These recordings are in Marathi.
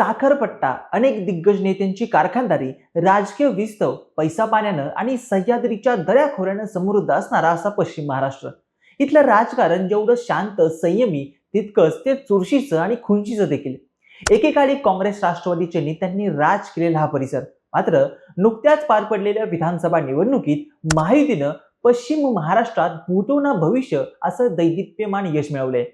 साखरपट्टा अनेक दिग्गज नेत्यांची कारखानदारी राजकीय विस्तव पैसा पाण्यानं आणि सह्याद्रीच्या दऱ्याखोऱ्यानं समृद्ध असणारा असा पश्चिम महाराष्ट्र. इथलं राजकारण जेवढं शांत संयमी तितकंच ते चुरशीचं आणि खुंचीचं देखील. एकेकाळी काँग्रेस राष्ट्रवादीच्या नेत्यांनी राज केलेला हा परिसर. मात्र नुकत्याच पार पडलेल्या विधानसभा निवडणुकीत माहितीनं पश्चिम महाराष्ट्रात भूतो ना भविष्य असं दैदिप्यमान यश मिळवलंय.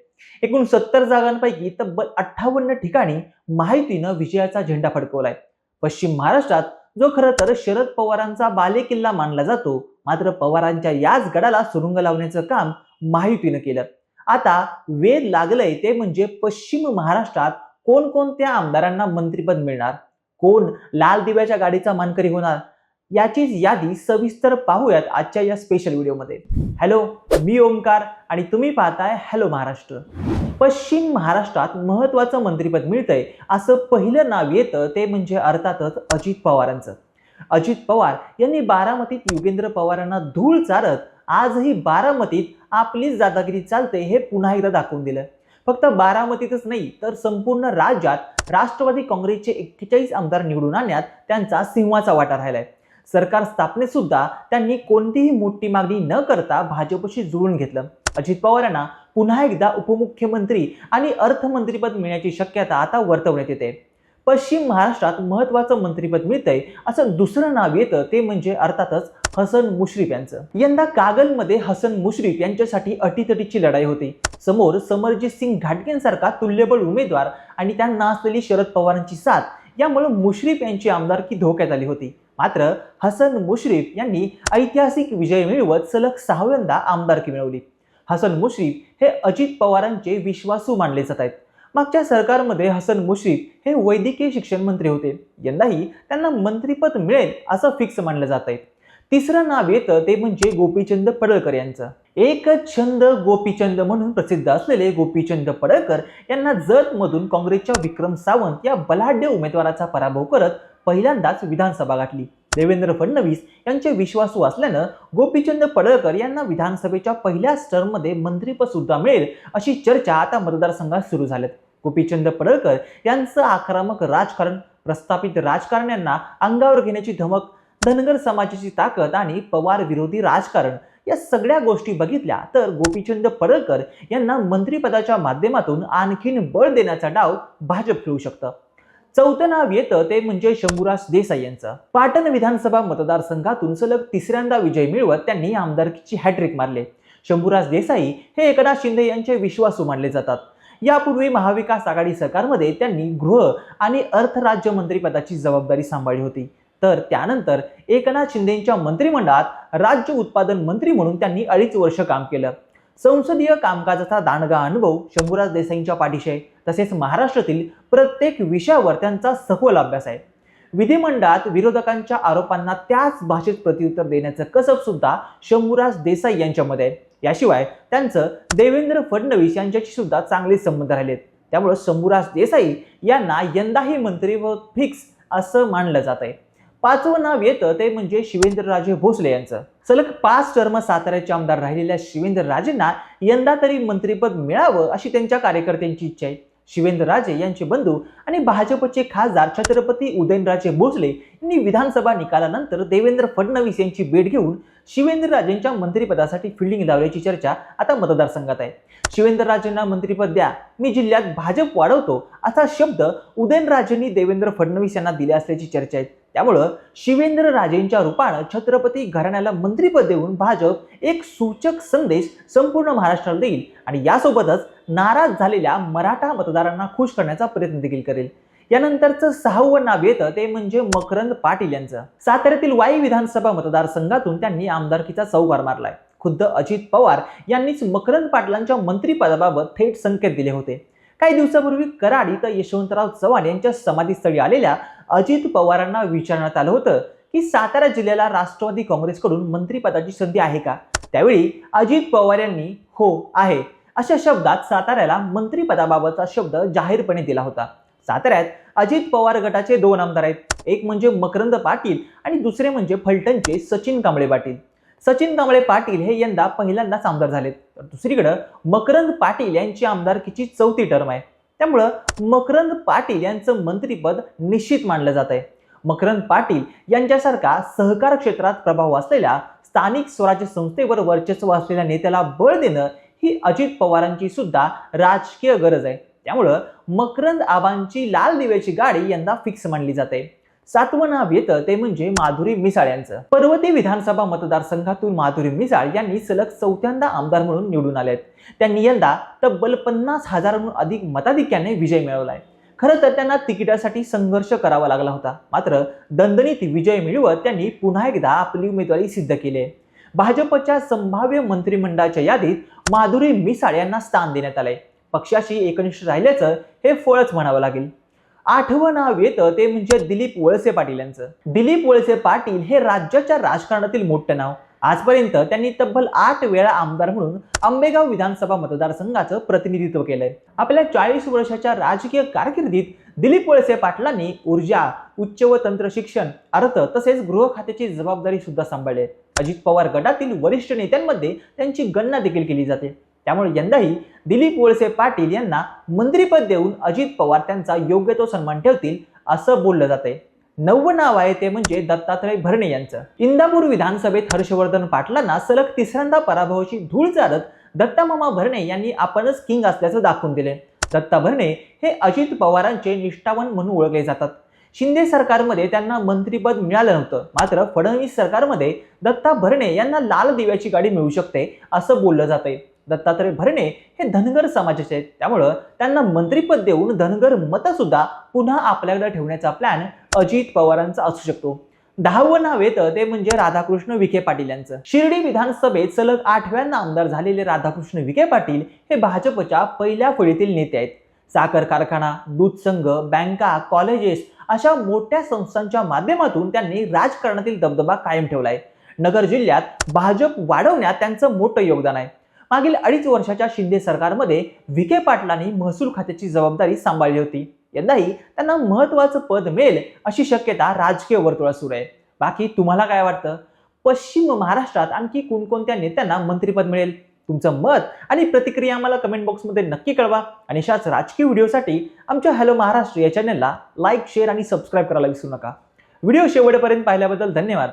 एकूण सत्तर जागांपैकी तब्बल अठ्ठावन्न ठिकाणी माहितीनं विजयाचा झेंडा फडकवलाय. पश्चिम महाराष्ट्रात जो खरं तर शरद पवारांचा बालेकिल्ला मानला जातो मात्र पवारांच्या याच गडाला सुरुंग लावण्याचं काम माहितीनं केलं. आता वेध लागलंय ते म्हणजे पश्चिम महाराष्ट्रात कोणकोणत्या आमदारांना मंत्रिपद मिळणार? कोण लाल दिव्याच्या गाडीचा मानकरी होणार? याचीच यादी सविस्तर पाहूयात आजच्या या स्पेशल व्हिडिओमध्ये हॅलो मी ओमकार आणि तुम्ही पाहताय हॅलो महाराष्ट्र. पश्चिम महाराष्ट्रात महत्वाचं मंत्रिपद मिळतंय असं पहिलं नाव येतं ते म्हणजे अर्थातच अजित पवारांचं. अजित पवार यांनी बारामतीत योगेंद्र पवारांना धूळ चारत आजही बारामतीत आपलीच दादागिरी चालते हे पुन्हा एकदा दाखवून दिलं. फक्त बारामतीतच नाही तर संपूर्ण राज्यात राष्ट्रवादी काँग्रेसचे एक्केचाळीस आमदार निवडून आणण्यात त्यांचा सिंहाचा वाटा राहिलाय. सरकार स्थापनेत सुद्धा त्यांनी कोणतीही मोठी मागणी न करता भाजपशी जुळून घेतलं. अजित पवार यांना पुन्हा एकदा उपमुख्यमंत्री आणि अर्थमंत्रीपद मिळण्याची शक्यता आता वर्तवण्यात येते. पश्चिम महाराष्ट्रात महत्वाचं मंत्रीपद मिळतंय असं दुसरं नाव येतं ते म्हणजे अर्थातच हसन मुश्रीफ यांचं. यंदा कागलमध्ये हसन मुश्रीफ यांच्यासाठी अटीतटीची लढाई होती. समोर समरजित सिंग घाटगेंसारखा तुल्यबळ उमेदवार आणि त्यांना असलेली शरद पवारांची साथ यामुळे मुश्रीफ यांची आमदारकी धोक्यात आली होती. मात्र हसन मुश्रीफ यांनी ऐतिहासिक विजय मिळवत सलग सहाव्यांदा आमदारकी मिळवली. हसन मुश्रीफ हे अजित पवारांचे विश्वासू मानले जात आहेत. मागच्या सरकारमध्ये हसन मुश्रीफ हे वैद्यकीय शिक्षण मंत्री होते. यंदाही त्यांना मंत्रीपद मिळेल असं फिक्स मानलं जात आहे तिसरं नाव येतं ते म्हणजे गोपीचंद पडळकर यांचं. एकच छंद गोपीचंद म्हणून प्रसिद्ध असलेले गोपीचंद पडळकर यांना जतमधून काँग्रेसच्या विक्रम सावंत या बलाढ्य उमेदवाराचा पराभव करत पहिल्यांदाच विधानसभा गाठली. देवेंद्र फडणवीस यांचे विश्वासू असल्यानं गोपीचंद पडळकर यांना विधानसभेच्या पहिल्याच टर्ममध्ये मंत्रीपद सुद्धा मिळेल अशी चर्चा आता मतदारसंघात सुरू झाल्यात. गोपीचंद पडळकर यांचं आक्रमक राजकारण प्रस्थापित राजकारण्यांना अंगावर घेण्याची धमक धनगर समाजाची ताकद आणि पवार विरोधी राजकारण या सगळ्या गोष्टी बघितल्या तर गोपीचंद पडळकर यांना मंत्रिपदाच्या माध्यमातून आणखीन बळ देण्याचा डाव भाजप खेळू शकतं. चौथं नाव येतं ते म्हणजे शंभूराज देसाई यांचं. पाटण विधानसभा मतदारसंघातून सलग तिसऱ्यांदा विजय मिळवत त्यांनी आमदारकीची हॅट्रिक मारले. शंभूराज देसाई हे एकनाथ शिंदे यांचे विश्वासू मानले जातात. यापूर्वी महाविकास आघाडी सरकारमध्ये त्यांनी गृह आणि अर्थ राज्यमंत्रीपदाची जबाबदारी सांभाळली होती. तर त्यानंतर एकनाथ शिंदेच्या मंत्रिमंडळात राज्य उत्पादन मंत्री म्हणून त्यांनी अडीच वर्ष काम केलं. संसदीय कामकाजाचा दांडगा अनुभव शंभूराज देसाईंच्या पाठीशी आहे. तसेच महाराष्ट्रातील प्रत्येक विषयावर त्यांचा सखोल अभ्यास आहे. विधिमंडळात विरोधकांच्या आरोपांना त्याच भाषेत प्रत्युत्तर देण्याचं कसब सुद्धा शंभूराज देसाई यांच्यामध्ये आहे. याशिवाय त्यांचं देवेंद्र फडणवीस यांच्याशी सुद्धा चांगले संबंध राहिलेत. त्यामुळे शंभूराज देसाई यांना यंदाही मंत्रिपद फिक्स असं मानलं जात आहे पाचवं नाव येतं ते म्हणजे शिवेंद्रराजे भोसले यांचं. सलग पाच टर्म साताऱ्याचे आमदार राहिलेल्या शिवेंद्रराजेंना यंदा तरी मंत्रिपद मिळावं अशी त्यांच्या कार्यकर्त्यांची इच्छा आहे. शिवेंद्रराजे यांचे बंधू आणि भाजपचे खासदार छत्रपती उदयनराजे भोसले यांनी विधानसभा निकालानंतर देवेंद्र फडणवीस यांची भेट घेऊन शिवेंद्रराजेंच्या मंत्रिपदासाठी फिल्डिंग लावल्याची चर्चा आता मतदारसंघात आहे. शिवेंद्रराजेंना मंत्रिपद द्या. मी जिल्ह्यात भाजप वाढवतो असा शब्द उदयनराजेंनी देवेंद्र फडणवीस यांना दिले असल्याची चर्चा आहे. त्यामुळं शिवेंद्र राजेंच्या रूपानं छत्रपती घराण्याला मंत्रिपद देऊन भाजप एक सूचक संदेश संपूर्ण महाराष्ट्राला देईल आणि यासोबतच नाराज झालेल्या मराठा मतदारांना खुश करण्याचा प्रयत्न देखील करेल. यानंतरचं सहावं नाव येतं ते म्हणजे मकरंद पाटील यांचं. साताऱ्यातील वाई विधानसभा मतदारसंघातून त्यांनी आमदारकीचा चौकार मारलाय. खुद्द अजित पवार यांनीच मकरंद पाटलांच्या मंत्रिपदाबाबत थेट संकेत दिले होते. काही दिवसापूर्वी कराड इथं यशवंतराव चव्हाण यांच्या समाधीस्थळी आलेल्या अजित पवारांना विचारण्यात आलं होतं की सातारा जिल्ह्याला राष्ट्रवादी काँग्रेसकडून मंत्रिपदाची संधी आहे का? त्यावेळी अजित पवार यांनी हो आहे. अशा शब्दात साताऱ्याला मंत्रिपदाबाबतचा शब्द जाहीरपणे दिला होता. साताऱ्यात अजित पवार गटाचे दोन आमदार आहेत. एक म्हणजे मकरंद पाटील आणि दुसरे म्हणजे फलटणचे सचिन कांबळे पाटील. सचिन कांबळे पाटील हे यंदा पहिल्यांदाच आमदार झालेत. तर दुसरीकडं मकरंद पाटील यांची आमदारकीची चौथी टर्म आहे. त्यामुळं मकरंद पाटील यांचं मंत्रीपद निश्चित मानलं जात आहे. मकरंद पाटील यांच्यासारखा सहकार क्षेत्रात प्रभाव असलेल्या स्थानिक स्वराज्य संस्थेवर वर्चस्व असलेल्या नेत्याला बळ देणं ही अजित पवारांची सुद्धा राजकीय गरज आहे. त्यामुळं मकरंद आबांची लाल दिव्याची गाडी यंदा फिक्स मानली जाते. सातवं नाव येतं ते म्हणजे माधुरी मिसाळ यांचं. पर्वती विधानसभा मतदारसंघातून माधुरी मिसाळ यांनी सलग चौथ्यांदा आमदार म्हणून निवडून आलेत. त्यांनी यंदा तब्बल पन्नास हजारांहून अधिक मताधिक्याने विजय मिळवलाय. खरं तर त्यांना तिकिटासाठी संघर्ष करावा लागला होता. मात्र दणदणीत विजय मिळवत त्यांनी पुन्हा एकदा आपली उमेदवारी सिद्ध केली आहे. भाजपच्या संभाव्य मंत्रिमंडळाच्या यादीत माधुरी मिसाळ यांना स्थान देण्यात आलंय. पक्षाशी एकनिष्ठ राहिल्याचं हे फळच म्हणावं लागेल. आठवं नाव येतं ते म्हणजे दिलीप वळसे पाटील यांचं दिलीप वळसे पाटील हे राज्याच्या राजकारणातील मोठं नाव. आजपर्यंत त्यांनी तब्बल आठ वेळा आमदार म्हणून आंबेगाव विधानसभा मतदारसंघाचं प्रतिनिधित्व केलंय. आपल्या चाळीस वर्षाच्या राजकीय कारकिर्दीत दिलीप वळसे पाटलांनी ऊर्जा उच्च व तंत्र शिक्षण अर्थ तसेच गृह खात्याची जबाबदारी सुद्धा सांभाळली आहे. अजित पवार गटातील वरिष्ठ नेत्यांमध्ये त्यांची गणना देखील केली जाते. त्यामुळे यंदाही दिलीप वळसे पाटील यांना मंत्रीपद देऊन अजित पवार त्यांचा योग्य तो सन्मान ठेवतील असं बोललं जाते नववं नाव आहे ते म्हणजे दत्तात्रय भरणे यांचं. इंदापूर विधानसभेत हर्षवर्धन पाटलांना सलग तिसऱ्यांदा पराभवाची धूळ चालत दत्तामामा भरणे यांनी आपणच किंग असल्याचं दाखवून दिले दत्ता भरणे हे अजित पवारांचे निष्ठावन म्हणून ओळखले जातात. शिंदे सरकारमध्ये त्यांना मंत्रीपद मिळालं नव्हतं. मात्र फडणवीस सरकारमध्ये दत्ता भरणे यांना लाल दिव्याची गाडी मिळू शकते असं बोललं जातंय. दत्तात्रय भरणे हे धनगर समाजाचे आहेत. त्यामुळं त्यांना मंत्रीपद देऊन धनगर मतंसुद्धा पुन्हा आपल्याकडे ठेवण्याचा प्लॅन अजित पवारांचा असू शकतो. दहावं नाव येतं ते म्हणजे राधाकृष्ण विखे पाटील यांचं. शिर्डी विधानसभेत सलग आठव्यांना आमदार झालेले राधाकृष्ण विखे पाटील हे भाजपच्या पहिल्या फळीतील नेते आहेत. साखर कारखाना दूध संघ बँका कॉलेजेस अशा मोठ्या संस्थांच्या माध्यमातून त्यांनी राजकारणातील दबदबा कायम ठेवला आहे नगर जिल्ह्यात भाजप वाढवण्यात त्यांचं मोठं योगदान आहे. मागील अडीच वर्षाच्या शिंदे सरकारमध्ये विखे पाटलांनी महसूल खात्याची जबाबदारी सांभाळली होती. यंदाही त्यांना महत्वाचं पद मिळेल अशी शक्यता राजकीय वर्तुळात सुरू आहे. बाकी तुम्हाला काय वाटतं? पश्चिम महाराष्ट्रात आणखी कोणकोणत्या नेत्यांना मंत्रीपद मिळेल? तुमचं मत आणि प्रतिक्रिया आम्हाला कमेंट बॉक्समध्ये नक्की कळवा. आणि अशाच राजकीय व्हिडिओसाठी आमच्या हॅलो महाराष्ट्र या चॅनलला लाईक शेअर आणि सबस्क्राईब करायला विसरू नका. व्हिडिओ शेवटपर्यंत पाहिल्याबद्दल धन्यवाद.